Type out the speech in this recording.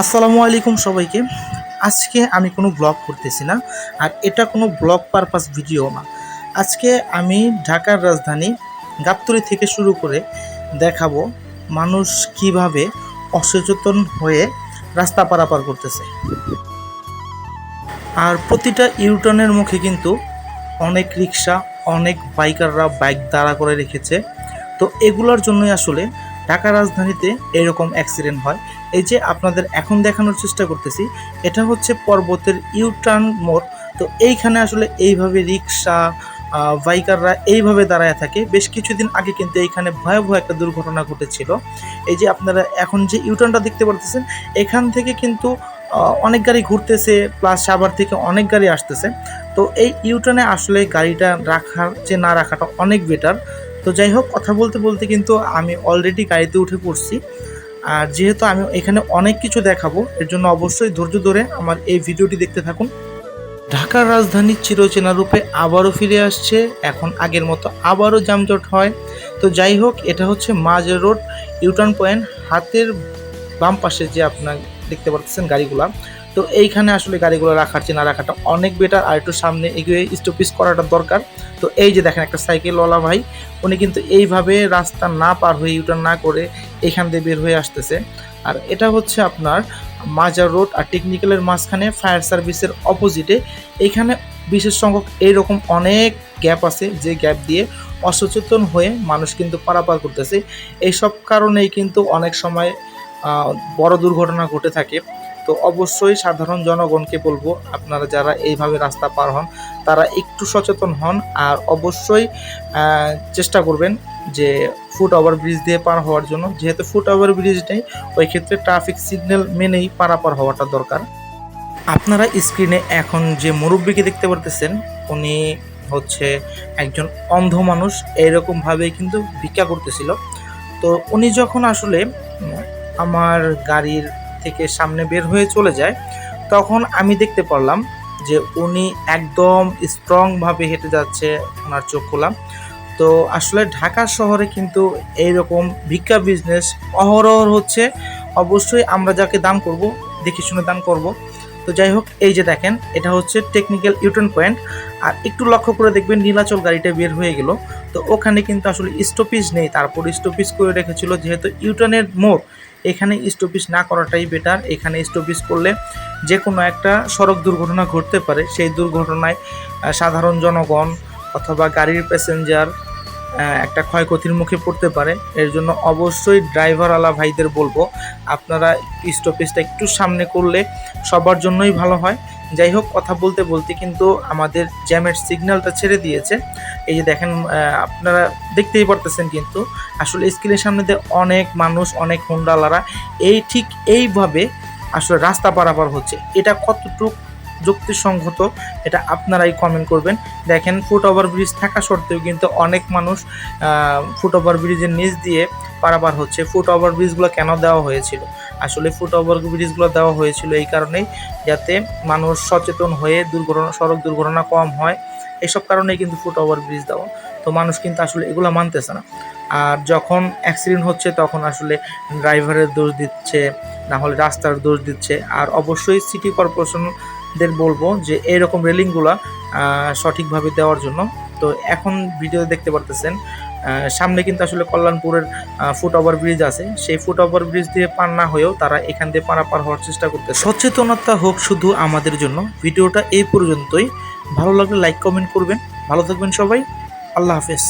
আসসালামু আলাইকুম সবাইকে। আজকে আমি কোনো ব্লগ করতেছি না, আর এটা কোনো ব্লগ পারপাস ভিডিও না। আজকে আমি ঢাকার রাজধানী গাবতলী থেকে শুরু করে দেখাবো মানুষ কীভাবে অসচেতন হয়ে রাস্তা পারাপার করতেছে। আর প্রতিটা ইউটার্নের মুখে কিন্তু অনেক রিক্সা, অনেক বাইকাররা বাইক দাঁড়া করে রেখেছে। তো এগুলোর জন্যই আসলে ঢাকা রাজধানীতে এরকম অ্যাক্সিডেন্ট হয়। এই যে আপনাদের এখন দেখানোর চেষ্টা করতেছি, এটা হচ্ছে পর্বতের ইউটার্ন মোড়। তো এইখানে আসলে এইভাবে রিক্সা বাইকাররা এইভাবে দাঁড়ায় থাকে। বেশ কিছুদিন আগে কিন্তু এইখানে ভয়াবহ একটা দুর্ঘটনা ঘটেছিল। এই যে আপনারা এখন যে ইউটার্নটা দেখতে পারতেছেন, এখান থেকে কিন্তু অনেক গাড়ি ঘুরতেছে প্লাস সাভার থেকে অনেক গাড়ি আসতেছে। তো এই ইউটার্নে আসলে গাড়িটা রাখার, যে না রাখাটা অনেক বেটার তো যাই হোক, কথা বলতে বলতে কিন্তু আমি অলরেডি গাড়িতে উঠে পড়ছি। আর যেহেতু আমি এখানে অনেক কিছু দেখাবো, এর জন্য অবশ্যই ধৈর্য ধরে আমার এই ভিডিওটি দেখতে থাকুন। ঢাকার রাজধানী চিরচেনা রূপে আবারও ফিরে আসছে। এখন আগের মতো আবারও যানজট হয়। তো যাই হোক, এটা হচ্ছে মাঝের রোড ইউটার্ন পয়েন্ট হাতের বাম পাশে যে আপনার দেখতে পাচ্ছেন গাড়িগুলা। তো এইখানে আসলে গাড়িগুলো রাখার চেয়ে না রাখাটা অনেক বেটার আর একটু সামনে এগিয়ে স্টপিস করাটা দরকার। তো এই যে দেখেন একটা সাইকেলওয়ালা ভাই উনি কিন্তু এইভাবে রাস্তা না পার হয়ে ইউটার্ন না করে এখান দিয়ে বের হয়ে আসতেছে। আর এটা হচ্ছে আপনার মাজার রোড আর টেকনিক্যালের মাঝখানে ফায়ার সার্ভিসের অপোজিটে এইখানে বিশেষ সংখ্যক এইরকম অনেক গ্যাপ আছে যে গ্যাপ দিয়ে অসচেতন হয়ে মানুষ কিন্তু পারাপার করতেছে। এইসব কারণেই কিন্তু অনেক সময় বড় দুর্ঘটনা ঘটে থাকে। তো অবশ্যই সাধারণ জনগণকে বলব, আপনারা যারা এইভাবে রাস্তা পার হন, তারা একটু সচেতন হন আর অবশ্যই চেষ্টা করবেন যে ফুট ওভার ব্রিজ দিয়ে পার হওয়ার জন্য। যেহেতু ফুট ওভার ব্রিজ নেই, ওই ক্ষেত্রে ট্রাফিক সিগন্যাল মেনেই পারাপার হওয়াটা দরকার। আপনারা স্ক্রিনে এখন যে মুরব্বীকে দেখতে পারতেছেন, উনি হচ্ছে একজন অন্ধ মানুষ এইরকমভাবেই কিন্তু ভিক্ষা করতেছিল। তো উনি যখন আসলে আমার গাড়ির থেকে সামনে বের হয়ে চলে যায়, তখন আমি দেখতে পারলাম যে উনি একদম স্ট্রংভাবে হেঁটে যাচ্ছে ওনার চোখ খোলা। তো আসলে ঢাকা শহরে কিন্তু এইরকম ভিক্ষা বিজনেস অহরহর হচ্ছে। অবশ্যই আমরা যাকে দান করব, দেখে শুনে দান করব। তো যাই হোক, এই যে দেখেন, এটা হচ্ছে টেকনিক্যাল ইউটার্ন পয়েন্ট আর একটু লক্ষ্য করে দেখবেন, নীলাচল গাড়িটা বের হয়ে গেল। তো ওখানে কিন্তু আসলে স্টপেজ নেই। তারপর স্টপেজ করে রেখেছিল, যেহেতু ইউটার্নের মোড়, এখানে স্টপেজ না করাটাই বেটার এখানে স্টপেজ করলে যে কোনো একটা সড়ক দুর্ঘটনা ঘটতে পারে। সেই দুর্ঘটনায় সাধারণ জনগণ অথবা গাড়ির প্যাসেঞ্জার একটা ক্ষয়ক্ষতির মুখে পড়তে পারে। এর জন্য অবশ্যই ড্রাইভারওয়ালা ভাইদের বলব, আপনারা স্টপেজটা একটু সামনে করলে সবার জন্যই ভালো হয়। যাই হোক, কথা বলতে বলতে কিন্তু আমাদের জ্যামের সিগন্যালটা ছেড়ে দিয়েছে। এই যে দেখেন আপনারা দেখতেই পারতেছেন কিন্তু আসলে স্ক্রিনের সামনে দিয়ে অনেক মানুষ, অনেক হুন্ডালারা এই ঠিক এইভাবে আসলে রাস্তা পারাপার হচ্ছে। এটা কতটুকু যুক্তিসঙ্গত এটা আপনারাই কমেন্ট করবেন। দেখেন ফুট ওভার ব্রিজ থাকা সত্ত্বেও কিন্তু অনেক মানুষ ফুট ওভার ব্রিজের নিচ দিয়ে পারাপার হচ্ছে। ফুট ওভার ব্রিজগুলো কেন দেওয়া হয়েছিল? আসলে ফুট ওভার ব্রিজগুলো দেওয়া হয়েছিল এই কারণেই যাতে মানুষ সচেতন হয়ে দুর্ঘটনা, সড়ক দুর্ঘটনা কম হয়। এসব কারণেই কিন্তু ফুট ওভার ব্রিজ দেওয়া। তো মানুষ কিন্তু আসলে এগুলো মানতেছে না। আর যখন অ্যাক্সিডেন্ট হচ্ছে, তখন আসলে ড্রাইভারের দোষ দিচ্ছে, না হলে রাস্তার দোষ দিচ্ছে। আর অবশ্যই সিটি কর্পোরেশনদের বলব যে এরকম রেলিংগুলো সঠিকভাবে দেওয়ার জন্য। তো এখন ভিডিও দেখতে পারতেছেন সামনে কিন্তু আসলে কল্যাণপুরের ফুট ওভার ব্রিজ আছে। সেই ফুট ওভার ব্রিজ দিয়ে পার না হয়েও তারা এখান দিয়ে পারাপার হওয়ার চেষ্টা করতে সচেতনতা হোক শুধু আমাদের জন্য। ভিডিওটা এই পর্যন্তই। ভালো লাগলে লাইক কমেন্ট করবেন। ভালো থাকবেন সবাই। আল্লাহ হাফেজ।